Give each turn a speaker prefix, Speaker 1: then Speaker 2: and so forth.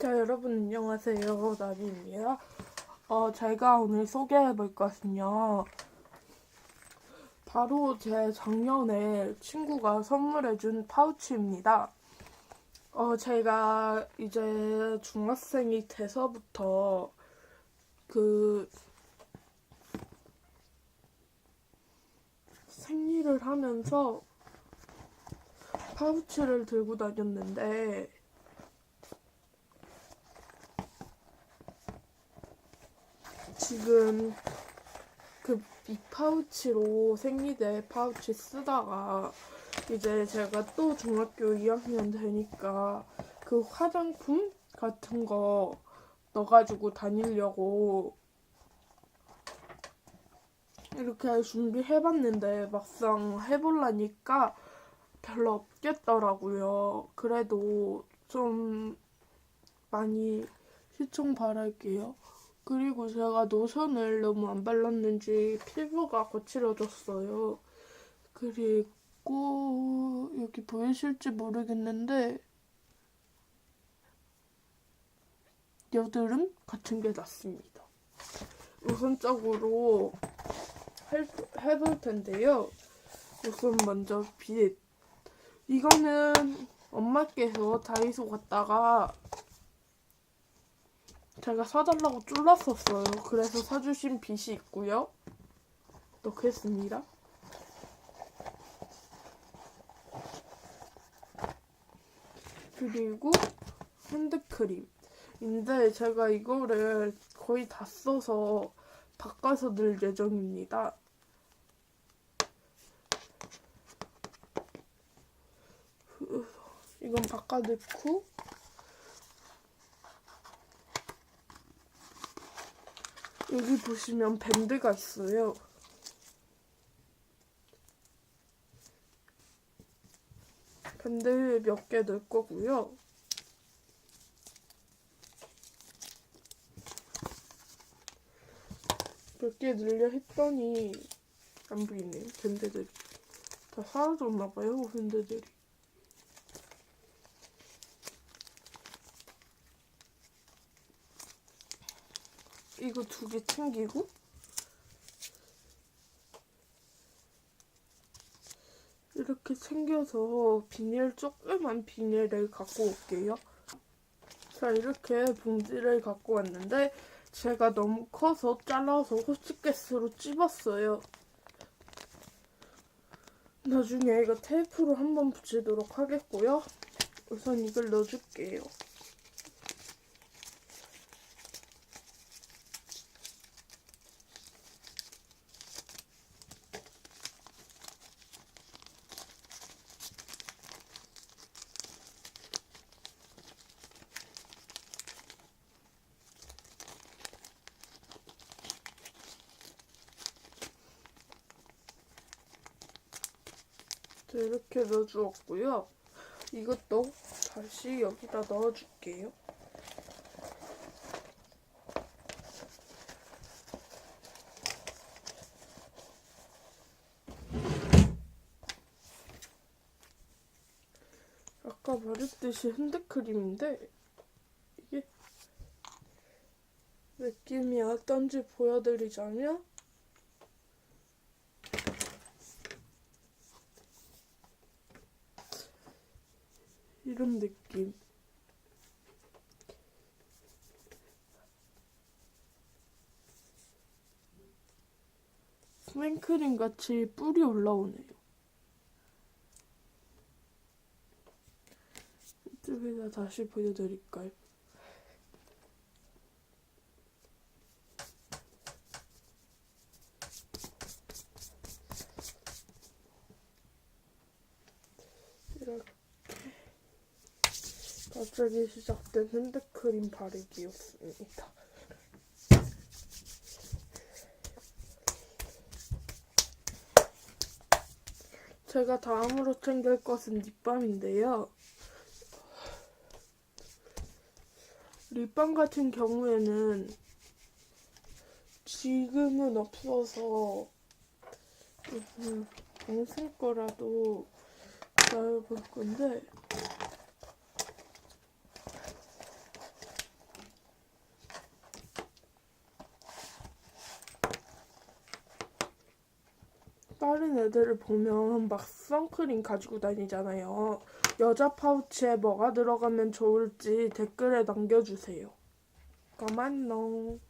Speaker 1: 자, 여러분 안녕하세요. 나비입니다. 어, 제가 오늘 소개해 볼 것은요. 바로 제 작년에 친구가 선물해 준 파우치입니다. 어, 제가 이제 중학생이 돼서부터 그 생리를 하면서 파우치를 들고 다녔는데 지금 그 이 파우치로 생리대 파우치 쓰다가 이제 제가 또 중학교 2학년 되니까 그 화장품 같은 거 넣어가지고 다니려고 이렇게 준비해봤는데 막상 해보려니까 별로 없겠더라고요. 그래도 좀 많이 시청 바랄게요. 그리고 제가 노션을 너무 안 발랐는지 피부가 거칠어졌어요. 그리고 여기 보이실지 모르겠는데 여드름 같은 게 났습니다. 우선적으로 할- 해볼 텐데요. 우선 먼저 빛. 이거는 엄마께서 다이소 갔다가 제가 사달라고 쫄랐었어요. 그래서 사주신 빗이 있고요. 넣겠습니다. 그리고 핸드크림 인데 제가 이거를 거의 다 써서 바꿔서 넣을 예정입니다. 이건 바꿔 넣고 여기 보시면 밴드가 있어요. 밴드 몇 개 넣을 거고요. 몇개 넣으려 했더니 안 보이네. 밴드들이 다 사라졌나 봐요. 밴드들이. 이거 두 개 챙기고 이렇게 챙겨서 비닐 조그만 비닐을 갖고 올게요. 자 이렇게 봉지를 갖고 왔는데 제가 너무 커서 잘라서 호치케스로 찝었어요. 나중에 이거 테이프로 한번 붙이도록 하겠고요. 우선 이걸 넣어줄게요. 이렇게 넣어주었고요. 이것도 다시 여기다 넣어줄게요. 아까 말했듯이 핸드크림인데 이게 느낌이 어떤지 보여드리자면 이런 느낌. 스맨크림 같이 뿔이 올라오네요. 이쪽에다 다시 보여드릴까요? 이렇게 갑자기 시작된 핸드크림 바르기였습니다. 제가 다음으로 챙길 것은 립밤인데요. 립밤 같은 경우에는 지금은 없어서 음, 동생 거라도 나눠볼 건데 다른 애들을 보면 막 선크림 가지고 다니잖아요. 여자 파우치에 뭐가 들어가면 좋을지 댓글에 남겨주세요. 까만농.